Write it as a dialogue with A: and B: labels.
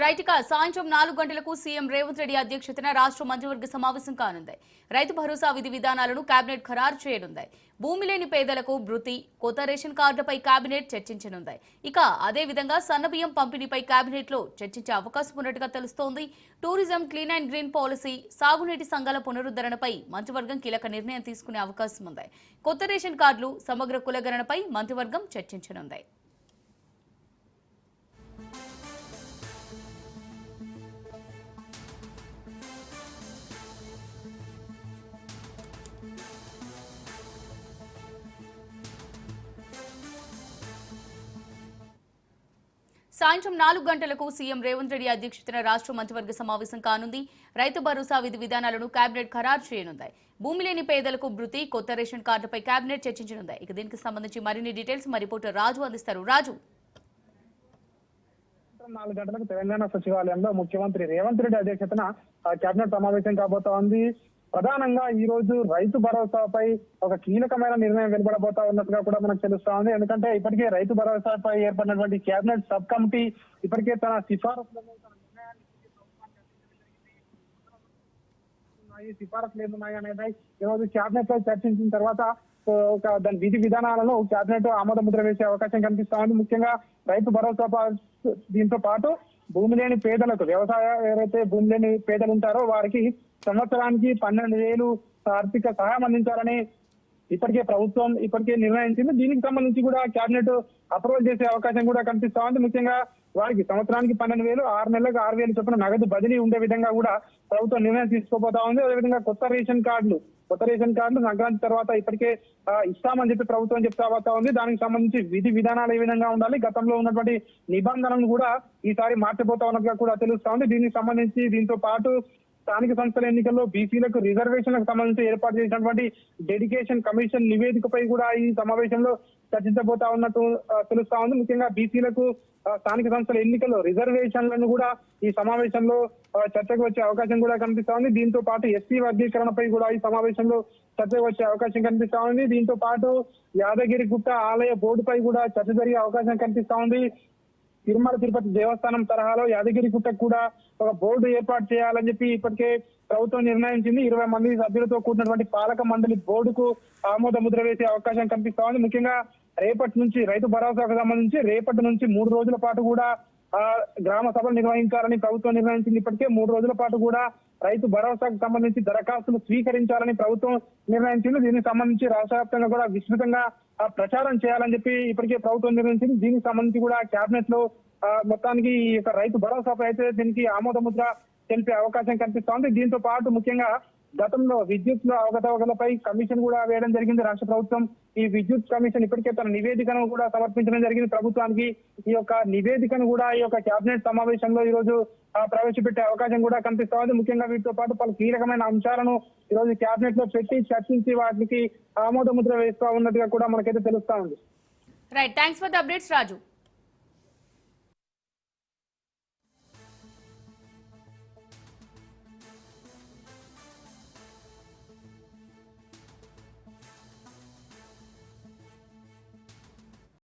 A: Right ఇక సాయంత్రం నాలుగు గంటలకు సీఎం రేవంత్ రెడ్డి అధ్యక్షతన రాష్ట్ర మంత్రివర్గ సమావేశం కానుంది. రైతు భరోసా విధి విధానాలను కేబినెట్ ఖరారు చేయనుంది. భూమి లేని పేదలకు భృతి కొత్త రేషన్ కార్డుపై కేబినెట్ చర్చించనుంది. ఇక అదే విధంగా సన్నబియ్యం పంపిణీపై కేబినెట్లో చర్చించే అవకాశం ఉన్నట్టుగా తెలుస్తోంది. Tourism clean and green policy సాగునీటి సంఘాల పునరుద్ధరణపై మంత్రివర్గం కీలక నిర్ణయం తీసుకునే అవకాశం ఉంది. కొత్త రేషన్ కార్డులు సమగ్ర కులగణనపై మంత్రివర్గం చర్చించనుంది. సాయంత్రం నాలుగు గంటలకు సీఎం రేవంత్ రెడ్డి అధ్యక్షతన రాష్ట్ర మంత్రివర్గ సమావేశం కానుంది. రైతు భరోసా విధి విధానాలను కేబినెట్ ఖరారు చేయనుంది భూమి లేని పేదలకు భృతి కొత్త రేషన్ కార్డుపై కేబినెట్ చర్చించనుంది ఇక దీనికి సంబంధించి మరిన్ని డీటెయిల్స్ మా రిపోర్టర్ రాజు అందిస్తారు. రాజు.
B: నాలుగు గంటలకు తెలంగాణ సచివాలయంలో ముఖ్యమంత్రి రేవంత్ రెడ్డి అధ్యక్షతన కేబినెట్ సమావేశం కాబోతా ఉంది. ప్రధానంగా ఈ రోజు రైతు భరోసాపై ఒక కీలకమైన నిర్ణయం వెలువడబోతా ఉన్నట్టుగా కూడా మనకు తెలుస్తా ఉంది. ఎందుకంటే ఇప్పటికే రైతు భరోసాపై ఏర్పడినటువంటి కేబినెట్ సబ్ కమిటీ ఇప్పటికే తన సిఫారసులను సిఫారసులు ఏమున్నాయి అనేది ఈ రోజు కేబినెట్లో చర్చించిన తర్వాత ఒక దాని విధి విధానాలను కేబినెట్ ఆమోద ముద్ర వేసే అవకాశం కనిపిస్తా ఉంది. ముఖ్యంగా రైతు భరోసా దీంతో పాటు భూమి లేని పేదలకు వ్యవసాయ ఎవరైతే భూమి లేని పేదలు ఉంటారో వారికి సంవత్సరానికి పన్నెండు వేలు ఆర్థిక సహాయం అందించాలని ఇప్పటికే ప్రభుత్వం ఇప్పటికే నిర్ణయించింది. దీనికి సంబంధించి కూడా కేబినెట్ అప్రూవల్ చేసే అవకాశం కూడా కనిపిస్తా ఉంది. ముఖ్యంగా వారికి సంవత్సరానికి పన్నెండు వేలు ఆరు నెలలకు ఆరు వేలు చొప్పున నగదు బదిలీ ఉండే విధంగా కూడా ప్రభుత్వం నిర్ణయం తీసుకోబోతా ఉంది. అదేవిధంగా కొత్త రేషన్ కార్డులు కొత్త రేషన్ కార్డులు సంక్రాంతి తర్వాత ఇప్పటికే ఇస్తామని చెప్పి ప్రభుత్వం చెప్తా పోతా ఉంది. దానికి సంబంధించి విధి విధానాలు ఏ విధంగా ఉండాలి గతంలో ఉన్నటువంటి నిబంధనలు కూడా ఈసారి మార్చబోతా ఉన్నట్టుగా కూడా తెలుస్తా ఉంది. దీనికి సంబంధించి దీంతో పాటు స్థానిక సంస్థల ఎన్నికల్లో బీసీలకు రిజర్వేషన్లకు సంబంధించి ఏర్పాటు చేసినటువంటి డెడికేషన్ కమిషన్ నివేదికపై కూడా ఈ సమావేశంలో చర్చించబోతా ఉన్నట్టు తెలుస్తా ఉంది. ముఖ్యంగా బీసీలకు స్థానిక సంస్థల ఎన్నికల్లో రిజర్వేషన్లను కూడా ఈ సమావేశంలో చర్చకు వచ్చే అవకాశం కూడా కనిపిస్తా ఉంది. దీంతో పాటు ఎస్సీ వర్గీకరణపై కూడా ఈ సమావేశంలో చర్చకు వచ్చే అవకాశం కనిపిస్తా ఉంది. దీంతో పాటు యాదగిరి గుట్ట ఆలయ బోర్డుపై కూడా చర్చ జరిగే అవకాశం కనిపిస్తా ఉంది. తిరుమల తిరుపతి దేవస్థానం తరహాలో యాదగిరి గుట్టకు కూడా ఒక బోర్డు ఏర్పాటు చేయాలని చెప్పి ఇప్పటికే ప్రభుత్వం నిర్ణయించింది. ఇరవై మంది సభ్యులతో కూడినటువంటి పాలక మండలి బోర్డుకు ఆమోద ముద్ర వేసే అవకాశం కనిపిస్తా ఉంది. ముఖ్యంగా రేపటి నుంచి రైతు భరోసాకు సంబంధించి రేపటి నుంచి మూడు రోజుల పాటు కూడా గ్రామ సభలు నిర్వహించాలని ప్రభుత్వం నిర్ణయించింది. ఇప్పటికే మూడు రోజుల పాటు కూడా రైతు భరోసాకు సంబంధించి దరఖాస్తులు స్వీకరించాలని ప్రభుత్వం నిర్ణయించింది. దీనికి సంబంధించి రాష్ట్ర వ్యాప్తంగా కూడా విస్తృతంగా ప్రచారం చేయాలని చెప్పి ఇప్పటికే ప్రభుత్వం నిర్ణయించింది. దీనికి సంబంధించి కూడా కేబినెట్లో మొత్తానికి ఈ యొక్క రైతు భరోసాపై అయితే దీనికి ఆమోద ముద్ర తెలిపే అవకాశం కనిపిస్తోంది. దీంతో పాటు ముఖ్యంగా గతంలో విద్యుత్లో అవకతవకలపై కమిషన్ కూడా వేయడం జరిగింది రాష్ట్ర ప్రభుత్వం. ఈ విద్యుత్ కమిషన్ ఇప్పటికే తన నివేదికను కూడా సమర్పించడం జరిగింది ప్రభుత్వానికి. ఈ యొక్క నివేదికను కూడా ఈ యొక్క కేబినెట్ సమావేశంలో ఈ రోజు ప్రవేశపెట్టే అవకాశం కూడా కనిపిస్తా ఉంది ముఖ్యంగా వీటితో పాటు పలు కీలకమైన అంశాలను ఈ రోజు కేబినెట్లో పెట్టి చర్చించి వాటికి ఆమోద ముద్ర వేస్తా ఉన్నట్టుగా కూడా మనకైతే తెలుస్తా ఉంది.
A: Right thanks for the updates Raju